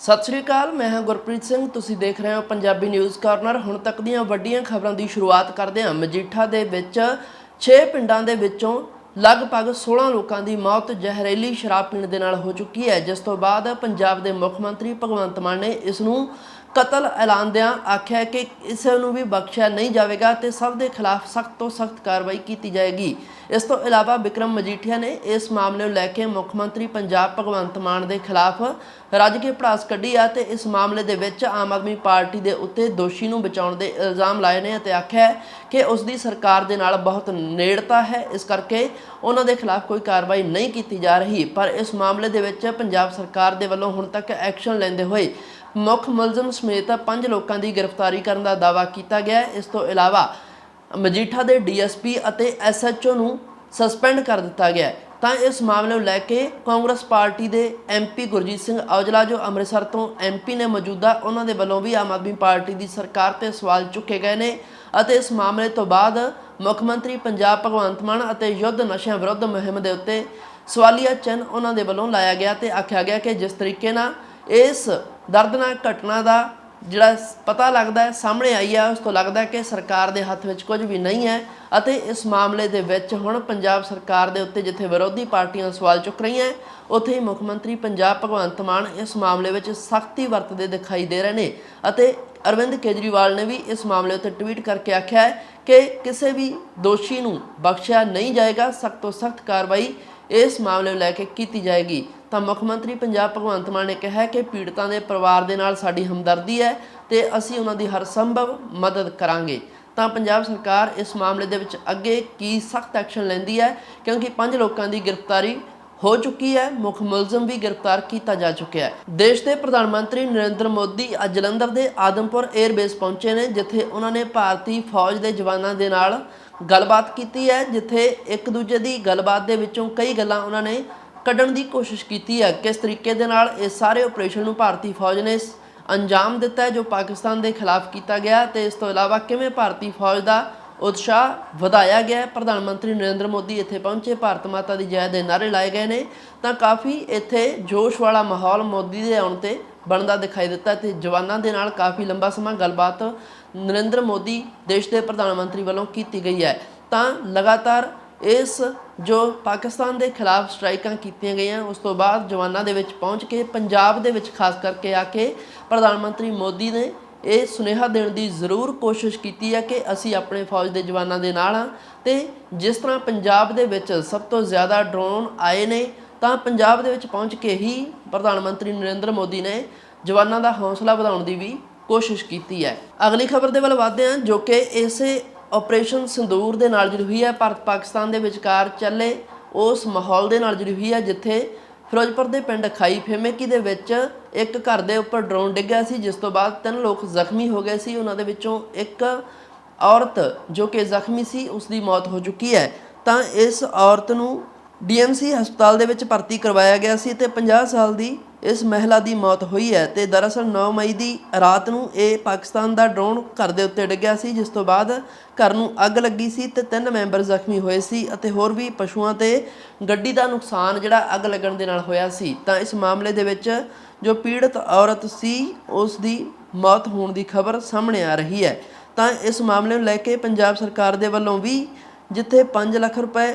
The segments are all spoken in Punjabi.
ਸਤਿ ਸ੍ਰੀ ਅਕਾਲ, ਮੈਂ ਹਾਂ ਗੁਰਪ੍ਰੀਤ ਸਿੰਘ। ਤੁਸੀਂ ਦੇਖ ਰਹੇ ਹੋ ਪੰਜਾਬੀ ਨਿਊਜ਼ ਕਾਰਨਰ। ਹੁਣ ਤੱਕ ਦੀਆਂ ਵੱਡੀਆਂ ਖਬਰਾਂ ਦੀ ਸ਼ੁਰੂਆਤ ਕਰਦੇ ਹਾਂ। ਮਜੀਠਾ ਦੇ ਵਿੱਚ 6 ਪਿੰਡਾਂ ਦੇ ਵਿੱਚੋਂ ਲਗਭਗ 16 ਲੋਕਾਂ ਦੀ ਮੌਤ ਜ਼ਹਿਰੀਲੀ ਸ਼ਰਾਬ ਪੀਣ ਦੇ ਨਾਲ ਹੋ ਚੁੱਕੀ ਹੈ। ਜਿਸ ਤੋਂ ਬਾਅਦ ਪੰਜਾਬ ਦੇ ਮੁੱਖ ਮੰਤਰੀ ਭਗਵੰਤ ਮਾਨ ਨੇ ਇਸ ਨੂੰ ਕਤਲ ਐਲਾਨਦਿਆਂ ਆਖਿਆ ਕਿ ਕਿਸੇ ਨੂੰ ਵੀ ਬਖਸ਼ਿਆ ਨਹੀਂ ਜਾਵੇਗਾ ਤੇ ਸਭ ਦੇ ਖਿਲਾਫ ਸਖਤ ਤੋਂ ਸਖਤ ਕਾਰਵਾਈ ਕੀਤੀ ਜਾਏਗੀ। ਇਸ ਤੋਂ ਇਲਾਵਾ ਵਿਕਰਮ ਮਜੀਠੀਆ ਨੇ ਇਸ ਮਾਮਲੇ ਨੂੰ ਲੈ ਕੇ ਮੁੱਖ ਮੰਤਰੀ ਪੰਜਾਬ ਭਗਵੰਤ ਮਾਨ ਦੇ ਖਿਲਾਫ ਰੱਜ ਕੇ ਭੜਾਸ ਕੱਢੀ ਆ ਤੇ ਇਸ ਮਾਮਲੇ ਦੇ ਵਿੱਚ ਆਮ ਆਦਮੀ ਪਾਰਟੀ ਦੇ ਉੱਤੇ ਦੋਸ਼ੀ ਨੂੰ ਬਚਾਉਣ ਦੇ ਇਲਜ਼ਾਮ ਲਾਏ ਨੇ ਅਤੇ ਆਖਿਆ ਕਿ ਉਸ ਦੀ ਸਰਕਾਰ ਦੇ ਨਾਲ ਬਹੁਤ ਨੇੜਤਾ ਹੈ। ਇਸ ਕਰਕੇ ਉਹਨਾਂ ਦੇ ਖਿਲਾਫ ਕੋਈ ਕਾਰਵਾਈ ਨਹੀਂ ਕੀਤੀ ਜਾ ਰਹੀ, ਪਰ ਇਸ ਮਾਮਲੇ ਦੇ ਵਿੱਚ ਪੰਜਾਬ ਸਰਕਾਰ ਦੇ ਵੱਲੋਂ ਹੁਣ ਤੱਕ ਐਕਸ਼ਨ ਲੈਂਦੇ ਹੋਏ ਮੁੱਖ ਮੁਲਜ਼ਮ ਸਮੇਤ ਪੰਜ ਲੋਕਾਂ ਦੀ ਗ੍ਰਿਫਤਾਰੀ ਕਰਨ ਦਾ ਦਾਅਵਾ ਕੀਤਾ ਗਿਆ ਹੈ ਇਸ ਤੋਂ ਇਲਾਵਾ ਮਜੀਠਾ ਦੇ ਡੀਐਸਪੀ ਅਤੇ ਐਸਐਚਓ ਨੂੰ ਸਸਪੈਂਡ ਕਰ ਦਿੱਤਾ ਗਿਆ ਹੈ। ਤਾਂ ਇਸ ਮਾਮਲੇ ਨੂੰ ਲੈ ਕੇ ਕਾਂਗਰਸ ਪਾਰਟੀ ਦੇ ਐਮਪੀ ਗੁਰਜੀਤ ਸਿੰਘ ਔਜਲਾ, ਜੋ ਅੰਮ੍ਰਿਤਸਰ ਤੋਂ ਐਮਪੀ ਨੇ ਮੌਜੂਦਾ ਉਹਨਾਂ ਦੇ ਵੱਲੋਂ ਵੀ ਆਮ ਆਦਮੀ ਪਾਰਟੀ ਦੀ ਸਰਕਾਰ ਤੇ ਸਵਾਲ ਚੁੱਕੇ ਗਏ ਨੇ ਅਤੇ ਇਸ ਮਾਮਲੇ ਤੋਂ ਬਾਅਦ ਮੁੱਖ ਮੰਤਰੀ ਪੰਜਾਬ ਭਗਵੰਤ ਮਾਨ ਅਤੇ ਯੁੱਧ ਨਸ਼ਿਆਂ ਵਿਰੁੱਧ ਮੁਹਿੰਮ ਦੇ ਉੱਤੇ ਸਵਾਲੀਆ ਚਿੰਨ੍ਹ ਉਹਨਾਂ ਦੇ ਵੱਲੋਂ ਲਾਇਆ ਗਿਆ ਤੇ ਆਖਿਆ ਗਿਆ ਕਿ ਜਿਸ ਤਰੀਕੇ ਨਾਲ ਇਸ ਦਰਦਨਾਕ ਘਟਨਾ ਦਾ ਜਿਹੜਾ ਪਤਾ ਲੱਗਦਾ ਹੈ, ਸਾਹਮਣੇ ਆਈ ਹੈ, ਉਸ ਤੋਂ ਲੱਗਦਾ ਹੈ ਕਿ ਸਰਕਾਰ ਦੇ ਹੱਥ ਵਿੱਚ ਕੁਝ ਵੀ ਨਹੀਂ ਹੈ ਅਤੇ ਇਸ ਮਾਮਲੇ ਦੇ ਵਿੱਚ ਹੁਣ ਪੰਜਾਬ ਸਰਕਾਰ ਦੇ ਉੱਤੇ ਜਿੱਥੇ ਵਿਰੋਧੀ ਪਾਰਟੀਆਂ ਸਵਾਲ ਚੁੱਕ ਰਹੀਆਂ ਉੱਥੇ ਹੀ ਮੁੱਖ ਮੰਤਰੀ ਪੰਜਾਬ ਭਗਵੰਤ ਮਾਨ ਇਸ ਮਾਮਲੇ ਵਿੱਚ ਸਖਤੀ ਵਰਤਦੇ ਦਿਖਾਈ ਦੇ ਰਹੇ ਨੇ ਅਤੇ ਅਰਵਿੰਦ ਕੇਜਰੀਵਾਲ ਨੇ ਵੀ ਇਸ ਮਾਮਲੇ ਉੱਤੇ ਟਵੀਟ ਕਰਕੇ ਆਖਿਆ ਹੈ ਕਿ ਕਿਸੇ ਵੀ ਦੋਸ਼ੀ ਨੂੰ ਬਖਸ਼ਿਆ ਨਹੀਂ ਜਾਏਗਾ, ਸਖਤ ਤੋਂ ਸਖਤ ਕਾਰਵਾਈ ਇਸ ਮਾਮਲੇ ਨੂੰ ਲੈ ਕੇ ਕੀਤੀ ਜਾਏਗੀ। ਤਾਂ ਮੁੱਖ ਮੰਤਰੀ ਪੰਜਾਬ ਭਗਵੰਤ ਮਾਨ ਨੇ ਕਿਹਾ ਕਿ ਪੀੜਤਾਂ ਦੇ ਪਰਿਵਾਰ ਦੇ ਨਾਲ ਸਾਡੀ ਹਮਦਰਦੀ ਹੈ ਤੇ ਅਸੀਂ ਉਹਨਾਂ ਦੀ ਹਰ ਸੰਭਵ ਮਦਦ ਕਰਾਂਗੇ। ਤਾਂ ਪੰਜਾਬ ਸਰਕਾਰ ਇਸ ਮਾਮਲੇ ਦੇ ਵਿੱਚ ਅੱਗੇ ਕੀ ਸਖਤ ਐਕਸ਼ਨ ਲੈਂਦੀ ਹੈ? ਕਿਉਂਕਿ ਪੰਜ ਲੋਕਾਂ ਦੀ ਗ੍ਰਿਫਤਾਰੀ ਹੋ ਚੁੱਕੀ ਹੈ, ਮੁੱਖ ਮੁਲਜ਼ਮ ਵੀ ਗ੍ਰਿਫਤਾਰ ਕੀਤਾ ਜਾ ਚੁੱਕਿਆ ਹੈ। ਦੇਸ਼ ਦੇ ਪ੍ਰਧਾਨ ਮੰਤਰੀ ਨਰਿੰਦਰ ਮੋਦੀ ਅੱਜ ਜਲੰਧਰ ਦੇ ਆਦਮਪੁਰ 에ਅਰਬੇਸ ਪਹੁੰਚੇ ਨੇ, ਜਿੱਥੇ ਉਹਨਾਂ ਨੇ ਭਾਰਤੀ ਫੌਜ ਦੇ ਜਵਾਨਾਂ ਦੇ ਨਾਲ ਗੱਲਬਾਤ ਕੀਤੀ ਹੈ, ਜਿੱਥੇ ਇੱਕ ਦੂਜੇ ਦੀ ਗੱਲਬਾਤ ਦੇ ਵਿੱਚੋਂ ਕਈ ਗੱਲਾਂ ਉਹਨਾਂ ਨੇ ਕੱਢਣ ਦੀ ਕੋਸ਼ਿਸ਼ ਕੀਤੀ ਹੈ। ਕਿਸ ਤਰੀਕੇ ਦੇ ਨਾਲ ਇਹ ਸਾਰੇ ਆਪਰੇਸ਼ਨ ਨੂੰ ਭਾਰਤੀ ਫੌਜ ਨੇ ਅੰਜਾਮ ਦਿੱਤਾ ਹੈ, ਜੋ ਪਾਕਿਸਤਾਨ ਦੇ ਖਿਲਾਫ ਕੀਤਾ ਗਿਆ ਤੇ ਇਸ ਤੋਂ ਇਲਾਵਾ ਕਿਵੇਂ ਭਾਰਤੀ ਫੌਜ ਦਾ ਉਤਸ਼ਾਹ ਵਧਾਇਆ ਗਿਆ ਪ੍ਰਧਾਨ ਮੰਤਰੀ ਨਰਿੰਦਰ ਮੋਦੀ ਇੱਥੇ ਪਹੁੰਚੇ। ਭਾਰਤ ਮਾਤਾ ਦੀ ਜੈ ਦੇ ਨਾਅਰੇ ਲਾਏ ਗਏ ਨੇ। ਤਾਂ ਕਾਫੀ ਇੱਥੇ ਜੋਸ਼ ਵਾਲਾ ਮਾਹੌਲ ਮੋਦੀ ਦੇ ਆਉਣ ਤੇ ਬਣਦਾ ਦਿਖਾਈ ਦਿੱਤਾ ਤੇ ਜਵਾਨਾਂ ਦੇ ਨਾਲ ਕਾਫੀ ਲੰਬਾ ਸਮਾਂ ਗੱਲਬਾਤ ਨਰਿੰਦਰ ਮੋਦੀ ਦੇਸ਼ ਦੇ ਪ੍ਰਧਾਨ ਮੰਤਰੀ ਵੱਲੋਂ ਕੀਤੀ ਗਈ ਹੈ। ਤਾਂ ਲਗਾਤਾਰ ਇਸ ਜੋ ਪਾਕਿਸਤਾਨ ਦੇ ਖਿਲਾਫ ਸਟ੍ਰਾਈਕਾਂ ਕੀਤੀਆਂ ਗਈਆਂ, ਉਸ ਤੋਂ ਬਾਅਦ ਜਵਾਨਾਂ ਦੇ ਵਿੱਚ ਪਹੁੰਚ ਕੇ, ਪੰਜਾਬ ਦੇ ਵਿੱਚ ਖਾਸ ਕਰਕੇ ਆ ਕੇ ਪ੍ਰਧਾਨ ਮੰਤਰੀ ਮੋਦੀ ਨੇ ਇਹ ਸੁਨੇਹਾ ਦੇਣ ਦੀ ਜ਼ਰੂਰ ਕੋਸ਼ਿਸ਼ ਕੀਤੀ ਹੈ ਕਿ ਅਸੀਂ ਆਪਣੇ ਫੌਜ ਦੇ ਜਵਾਨਾਂ ਦੇ ਨਾਲ ਹਾਂ ਤੇ ਜਿਸ ਤਰ੍ਹਾਂ ਪੰਜਾਬ ਦੇ ਵਿੱਚ ਸਭ ਤੋਂ ਜ਼ਿਆਦਾ ਡਰੋਨ ਆਏ ਨੇ, ਤਾਂ ਪੰਜਾਬ ਦੇ ਵਿੱਚ ਪਹੁੰਚ ਕੇ ਹੀ ਪ੍ਰਧਾਨ ਮੰਤਰੀ ਨਰਿੰਦਰ ਮੋਦੀ ਨੇ ਜਵਾਨਾਂ ਦਾ ਹੌਸਲਾ ਵਧਾਉਣ ਦੀ ਵੀ ਕੋਸ਼ਿਸ਼ ਕੀਤੀ ਹੈ। ਅਗਲੀ ਖਬਰ ਦੇ ਵੱਲ ਵਧਦੇ ਹਾਂ, ਜੋ ਕਿ ਇਸੇ ਆਪਰੇਸ਼ਨ ਸਿੰਦੂਰ ਦੇ ਨਾਲ ਜੁੜੀ ਹੋਈ ਹੈ। ਭਾਰਤ ਪਾਕਿਸਤਾਨ ਦੇ ਵਿਚਕਾਰ ਚੱਲੇ ਉਸ ਮਾਹੌਲ ਦੇ ਨਾਲ ਜੁੜੀ ਹੋਈ ਹੈ, ਜਿੱਥੇ ਫਿਰੋਜ਼ਪੁਰ ਦੇ ਪਿੰਡ ਖਾਈ ਫੇਮੇਕੀ ਦੇ ਵਿੱਚ ਇੱਕ ਘਰ ਦੇ ਉੱਪਰ ਡਰੋਨ ਡਿੱਗਿਆ ਸੀ, ਜਿਸ ਤੋਂ ਬਾਅਦ ਤਿੰਨ ਲੋਕ ਜ਼ਖਮੀ ਹੋ ਗਏ ਸੀ। ਉਹਨਾਂ ਦੇ ਵਿੱਚੋਂ ਇੱਕ ਔਰਤ ਜੋ ਕਿ ਜ਼ਖਮੀ ਸੀ, ਉਸ ਦੀ ਮੌਤ ਹੋ ਚੁੱਕੀ ਹੈ। ਤਾਂ ਇਸ ਔਰਤ ਨੂੰ ਡੀਐਮਸੀ ਹਸਪਤਾਲ ਦੇ ਵਿੱਚ ਭਰਤੀ ਕਰਵਾਇਆ ਗਿਆ ਸੀ ਤੇ 50 ਸਾਲ ਦੀ ਇਸ ਮਹਿਲਾ ਦੀ ਮੌਤ ਹੋਈ ਹੈ ਤੇ ਦਰਅਸਲ 9 ਮਈ ਦੀ ਰਾਤ ਨੂੰ ਇਹ ਪਾਕਿਸਤਾਨ ਦਾ ਡਰੋਨ ਘਰ ਦੇ ਉੱਤੇ ਡਿੱਗਿਆ ਸੀ, ਜਿਸ ਤੋਂ ਬਾਅਦ ਘਰ ਨੂੰ ਅੱਗ ਲੱਗੀ ਸੀ ਤੇ ਤਿੰਨ ਮੈਂਬਰ ਜ਼ਖਮੀ ਹੋਏ ਸੀ ਅਤੇ ਹੋਰ ਵੀ ਪਸ਼ੂਆਂ ਤੇ ਗੱਡੀ ਦਾ ਨੁਕਸਾਨ ਜਿਹੜਾ ਅੱਗ ਲੱਗਣ ਦੇ ਨਾਲ ਹੋਇਆ ਸੀ। ਤਾਂ ਇਸ ਮਾਮਲੇ ਦੇ ਵਿੱਚ ਜੋ ਪੀੜਤ ਔਰਤ ਸੀ, ਉਸ ਦੀ ਮੌਤ ਹੋਣ ਦੀ ਖਬਰ ਸਾਹਮਣੇ ਆ ਰਹੀ ਹੈ। ਤਾਂ ਇਸ ਮਾਮਲੇ ਨੂੰ ਲੈ ਕੇ ਪੰਜਾਬ ਸਰਕਾਰ ਦੇ ਵੱਲੋਂ ਵੀ ਜਿੱਥੇ 5 ਲੱਖ ਰੁਪਏ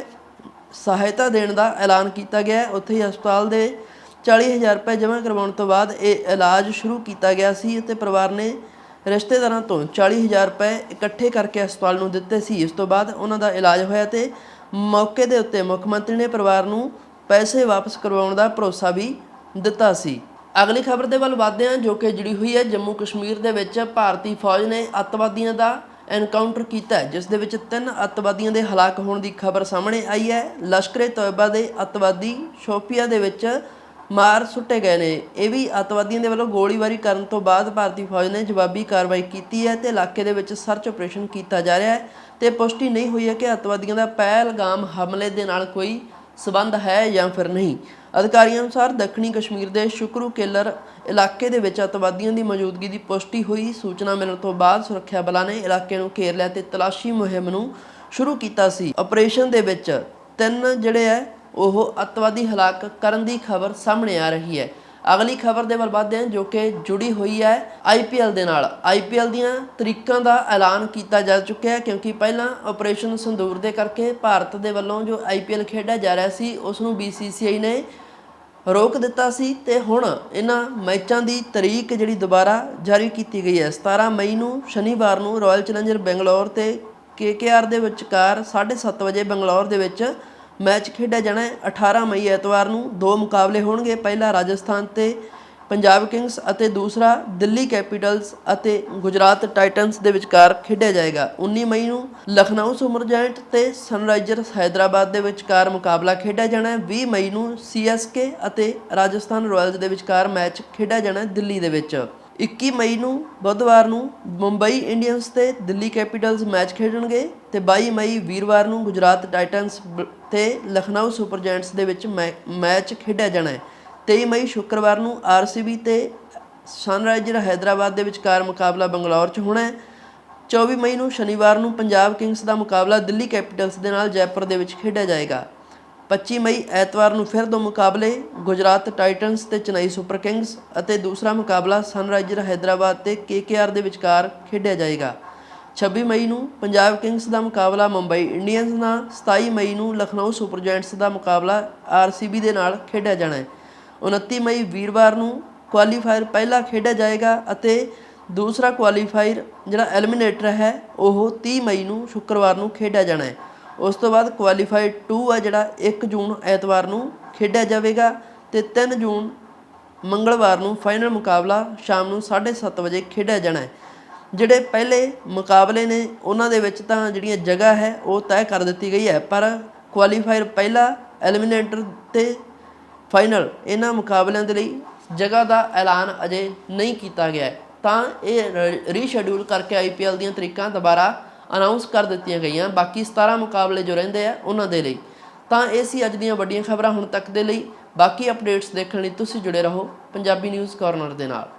ਸਹਾਇਤਾ ਦੇਣ ਦਾ ਐਲਾਨ ਕੀਤਾ ਗਿਆ ਹੈ, ਉੱਥੇ ਹੀ ਹਸਪਤਾਲ ਦੇ 40000 ਰੁਪਏ ਜਮ੍ਹਾਂ ਕਰਵਾਉਣ ਤੋਂ ਬਾਅਦ ਇਹ ਇਲਾਜ ਸ਼ੁਰੂ ਕੀਤਾ ਗਿਆ ਸੀ ਅਤੇ ਪਰਿਵਾਰ ਨੇ ਰਿਸ਼ਤੇਦਾਰਾਂ ਤੋਂ 40000 ਰੁਪਏ ਇਕੱਠੇ ਕਰਕੇ ਹਸਪਤਾਲ ਨੂੰ ਦਿੱਤੇ ਸੀ। ਇਸ ਤੋਂ ਬਾਅਦ ਉਹਨਾਂ ਦਾ ਇਲਾਜ ਹੋਇਆ ਤੇ ਮੌਕੇ ਦੇ ਉੱਤੇ ਮੁੱਖ ਮੰਤਰੀ ਨੇ ਪਰਿਵਾਰ ਨੂੰ ਪੈਸੇ ਵਾਪਸ ਕਰਵਾਉਣ ਦਾ ਭਰੋਸਾ ਵੀ ਦਿੱਤਾ ਸੀ। ਅਗਲੀ ਖਬਰ ਦੇ ਵੱਲ ਵਧਦੇ ਹਾਂ ਜੋ ਕਿ ਜੁੜੀ ਹੋਈ ਹੈ। ਜੰਮੂ ਕਸ਼ਮੀਰ ਦੇ ਵਿੱਚ ਭਾਰਤੀ ਫੌਜ ਨੇ ਅੱਤਵਾਦੀਆਂ ਦਾ ਐਨਕਾਊਂਟਰ ਕੀਤਾ ਜਿਸ ਦੇ ਵਿੱਚ ਤਿੰਨ ਅੱਤਵਾਦੀਆਂ ਦੇ ਹਲਾਕ ਹੋਣ ਦੀ ਖਬਰ ਸਾਹਮਣੇ ਆਈ ਹੈ। ਲਸ਼ਕਰੇ ਤੋਇਬਾ ਦੇ ਅੱਤਵਾਦੀ ਸ਼ੋਪੀਆ ਦੇ ਵਿੱਚ ਮਾਰ ਸੁੱਟੇ ਗਏ ਨੇ। ਇਹ ਵੀ ਅੱਤਵਾਦੀਆਂ ਦੇ ਵੱਲੋਂ ਗੋਲੀਬਾਰੀ ਕਰਨ ਤੋਂ ਬਾਅਦ ਭਾਰਤੀ ਫੌਜ ਨੇ ਜਵਾਬੀ ਕਾਰਵਾਈ ਕੀਤੀ ਹੈ ਤੇ ਇਲਾਕੇ ਦੇ ਵਿੱਚ ਸਰਚ ਆਪਰੇਸ਼ਨ ਕੀਤਾ ਜਾ ਰਿਹਾ ਹੈ ਤੇ ਪੁਸ਼ਟੀ ਨਹੀਂ ਹੋਈ ਹੈ ਕਿ ਅੱਤਵਾਦੀਆਂ ਦਾ ਪਹਿਲਗਾਮ ਹਮਲੇ ਦੇ ਨਾਲ ਕੋਈ ਸਬੰਧ ਹੈ ਜਾਂ ਫਿਰ ਨਹੀਂ। ਅਧਿਕਾਰੀਆਂ ਅਨੁਸਾਰ ਦੱਖਣੀ ਕਸ਼ਮੀਰ ਦੇ ਸ਼ੁਕਰੂ ਕੇਲਰ ਇਲਾਕੇ ਦੇ ਵਿੱਚ ਅੱਤਵਾਦੀਆਂ ਦੀ ਮੌਜੂਦਗੀ ਦੀ ਪੁਸ਼ਟੀ ਹੋਈ। ਸੂਚਨਾ ਮਿਲਣ ਤੋਂ ਬਾਅਦ ਸੁਰੱਖਿਆ ਬਲਾਂ ਨੇ ਇਲਾਕੇ ਨੂੰ ਘੇਰ ਲਿਆ ਤੇ ਤਲਾਸ਼ੀ ਮੁਹਿੰਮ ਨੂੰ ਸ਼ੁਰੂ ਕੀਤਾ ਸੀ। ਆਪਰੇਸ਼ਨ ਦੇ ਵਿੱਚ ਤਿੰਨ ਜਿਹੜੇ ਹੈ ਉਹ ਅੱਤਵਾਦੀ ਹਲਾਕ ਕਰਨ ਦੀ ਖਬਰ ਸਾਹਮਣੇ ਆ ਰਹੀ ਹੈ। ਅਗਲੀ ਖਬਰ ਦੇ ਵੱਲ ਵੱਧਦੇ ਹਾਂ ਜੋ ਕਿ ਜੁੜੀ ਹੋਈ ਹੈ ਆਈਪੀਐਲ ਦੇ ਨਾਲ। ਆਈਪੀਐਲ ਦੀਆਂ ਤਰੀਕਾਂ ਦਾ ਐਲਾਨ ਕੀਤਾ ਜਾ ਚੁੱਕਿਆ ਹੈ ਕਿਉਂਕਿ ਪਹਿਲਾਂ ਆਪਰੇਸ਼ਨ ਸੰਦੂਰ ਦੇ ਕਰਕੇ ਭਾਰਤ ਦੇ ਵੱਲੋਂ ਜੋ ਆਈਪੀਐਲ ਖੇਡਿਆ ਜਾ ਰਿਹਾ ਸੀ, ਉਸ ਨੂੰ BCCI ਨੇ ਰੋਕ ਦਿੱਤਾ ਸੀ ਤੇ ਹੁਣ ਇਹਨਾਂ ਮੈਚਾਂ ਦੀ ਤਰੀਕ ਜਿਹੜੀ ਦੁਬਾਰਾ ਜਾਰੀ ਕੀਤੀ ਗਈ ਹੈ। 17 ਮਈ ਨੂੰ ਸ਼ਨੀਵਾਰ ਨੂੰ ਰਾਇਲ ਚੈਲੰਜਰ ਬੰਗਲੌਰ ਤੇ KKR ਦੇ ਵਿਚਕਾਰ 7:30 ਵਜੇ ਬੰਗਲੌਰ ਦੇ ਵਿੱਚ ਮੈਚ ਖੇਡਿਆ ਜਾਣਾ ਹੈ। 18 ਮਈ ਐਤਵਾਰ ਨੂੰ ਦੋ ਮੁਕਾਬਲੇ ਹੋਣਗੇ। ਪਹਿਲਾ ਰਾਜਸਥਾਨ ਤੇ ਪੰਜਾਬ ਕਿੰਗਸ ਅਤੇ ਦੂਸਰਾ ਦਿੱਲੀ ਕੈਪੀਟਲਸ ਅਤੇ ਗੁਜਰਾਤ ਟਾਈਟਨਸ ਦੇ ਵਿਚਕਾਰ ਖੇਡਿਆ ਜਾਏਗਾ। 19 ਮਈ ਨੂੰ ਲਖਨਊ ਸੁਪਰ ਜਾਇੰਟ ਤੇ ਸਨਰਾਈਜ਼ਰਸ ਹੈਦਰਾਬਾਦ ਦੇ ਵਿਚਕਾਰ ਮੁਕਾਬਲਾ ਖੇਡਿਆ ਜਾਣਾ ਹੈ। 20 ਮਈ ਨੂੰ ਸੀਐਸਕੇ ਅਤੇ ਰਾਜਸਥਾਨ ਰਾਇਲਸ ਦੇ ਵਿਚਕਾਰ ਮੈਚ ਖੇਡਿਆ ਜਾਣਾ ਹੈ ਦਿੱਲੀ ਦੇ ਵਿੱਚ। 21 ਮਈ ਨੂੰ, ਬੁੱਧਵਾਰ ਨੂੰ ਮੁੰਬਈ ਇੰਡੀਅਨਸ ਤੇ ਦਿੱਲੀ ਕੈਪੀਟਲਸ ਮੈਚ ਖੇਡਣਗੇ ਤੇ 22 ਮਈ ਵੀਰਵਾਰ ਨੂੰ ਗੁਜਰਾਤ ਟਾਈਟਨਸ ਬ- ਤੇ ਲਖਨਊ ਸੁਪਰ ਜਾਇੰਟਸ ਦੇ ਵਿੱਚ ਮੈ- ਮੈਚ ਖੇਡਿਆ ਜਾਣਾ ਹੈ। 23 ਮਈ ਸ਼ੁੱਕਰਵਾਰ ਨੂੰ ਆਰਸੀਬੀ ਤੇ ਸਨਰਾਈਜ਼ਰ ਹੈਦਰਾਬਾਦ ਦੇ ਵਿਚਕਾਰ ਮੁਕਾਬਲਾ ਬੰਗਲੌਰ 'ਚ ਹੋਣਾ ਹੈ। 24 ਮਈ ਨੂੰ ਸ਼ਨੀਵਾਰ ਨੂੰ ਪੰਜਾਬ ਕਿੰਗਸ ਦਾ ਮੁਕਾਬਲਾ ਦਿੱਲੀ ਕੈਪੀਟਲਸ ਦੇ ਨਾਲ ਜੈਪੁਰ ਦੇ ਵਿੱਚ ਖੇਡਿਆ ਜਾਏਗਾ। 25 ਮਈ ਐਤਵਾਰ ਨੂੰ ਫਿਰ ਦੋ ਮੁਕਾਬਲੇ, ਗੁਜਰਾਤ ਟਾਈਟਨਸ ਤੇ ਚੇਨਈ ਸੁਪਰ ਕਿੰਗਸ ਅਤੇ ਦੂਸਰਾ ਮੁਕਾਬਲਾ ਸਨਰਾਈਜ਼ਰ ਹੈਦਰਾਬਾਦ ਤੇ ਕੇਕੇਆਰ ਦੇ ਵਿਚਕਾਰ ਖੇਡਿਆ ਜਾਏਗਾ। 26 ਮਈ ਨੂੰ ਪੰਜਾਬ ਕਿੰਗਸ ਦਾ ਮੁਕਾਬਲਾ ਮੁੰਬਈ ਇੰਡੀਅਨਸ ਨਾਲ 27 ਮਈ ਨੂੰ ਲਖਨਊ ਸੁਪਰ ਜਾਇੰਟਸ ਦਾ ਮੁਕਾਬਲਾ ਆਰਸੀਬੀ ਦੇ ਨਾਲ ਖੇਡਿਆ ਜਾਣਾ ਹੈ। 29 ਮਈ ਵੀਰਵਾਰ ਨੂੰ ਕੁਆਲੀਫਾਇਰ ਪਹਿਲਾ ਖੇਡਿਆ ਜਾਏਗਾ ਅਤੇ ਦੂਸਰਾ ਕੁਆਲੀਫਾਇਰ ਜਿਹੜਾ ਐਲੀਮੀਨੇਟਰ ਹੈ, ਉਹ 30 ਮਈ ਨੂੰ ਸ਼ੁੱਕਰਵਾਰ ਨੂੰ ਖੇਡਿਆ ਜਾਣਾ ਹੈ। ਉਸ ਤੋਂ ਬਾਅਦ ਕੁਆਲੀਫਾਈ 2 ਆ ਜਿਹੜਾ 1 ਜੂਨ ਐਤਵਾਰ ਨੂੰ ਖੇਡਿਆ ਜਾਵੇਗਾ ਤੇ 3 ਜੂਨ ਮੰਗਲਵਾਰ ਨੂੰ ਫਾਈਨਲ ਮੁਕਾਬਲਾ ਸ਼ਾਮ ਨੂੰ 7:30 ਵਜੇ ਖੇਡਿਆ ਜਾਣਾ ਹੈ। ਜਿਹੜੇ ਪਹਿਲੇ ਮੁਕਾਬਲੇ ਨੇ, ਉਹਨਾਂ ਦੇ ਵਿੱਚ ਤਾਂ ਜਿਹੜੀਆਂ ਜਗ੍ਹਾ ਹੈ, ਉਹ ਤੈਅ ਕਰ ਦਿੱਤੀ ਗਈ ਹੈ, ਪਰ ਕੁਆਲੀਫਾਇਰ ਪਹਿਲਾ ਐਲੀਮੀਨੇਟਰ ਤੇ ਫਾਈਨਲ ਇਹਨਾਂ ਮੁਕਾਬਲਿਆਂ ਦੇ ਲਈ ਜਗ੍ਹਾ ਦਾ ਐਲਾਨ ਅਜੇ ਨਹੀਂ ਕੀਤਾ ਗਿਆ ਹੈ। ਤਾਂ ਇਹ ਰੀਸ਼ੈਡਿਊਲ ਕਰਕੇ ਆਈਪੀਐਲ ਦੀਆਂ ਤਰੀਕਾਂ ਦੁਬਾਰਾ ਅਨਾਉਂਸ ਕਰ ਦਿੱਤੀਆਂ ਗਈਆਂ। ਬਾਕੀ 17 ਮੁਕਾਬਲੇ ਜੋ ਰਹਿੰਦੇ ਆ, ਉਹਨਾਂ ਦੇ ਲਈ। ਤਾਂ ਇਹ ਸੀ ਅੱਜ ਦੀਆਂ ਵੱਡੀਆਂ ਖਬਰਾਂ ਹੁਣ ਤੱਕ ਦੇ ਲਈ। ਬਾਕੀ ਅਪਡੇਟਸ ਦੇਖਣ ਲਈ ਤੁਸੀਂ ਜੁੜੇ ਰਹੋ ਪੰਜਾਬੀ ਨਿਊਜ਼ ਕਾਰਨਰ ਦੇ ਨਾਲ।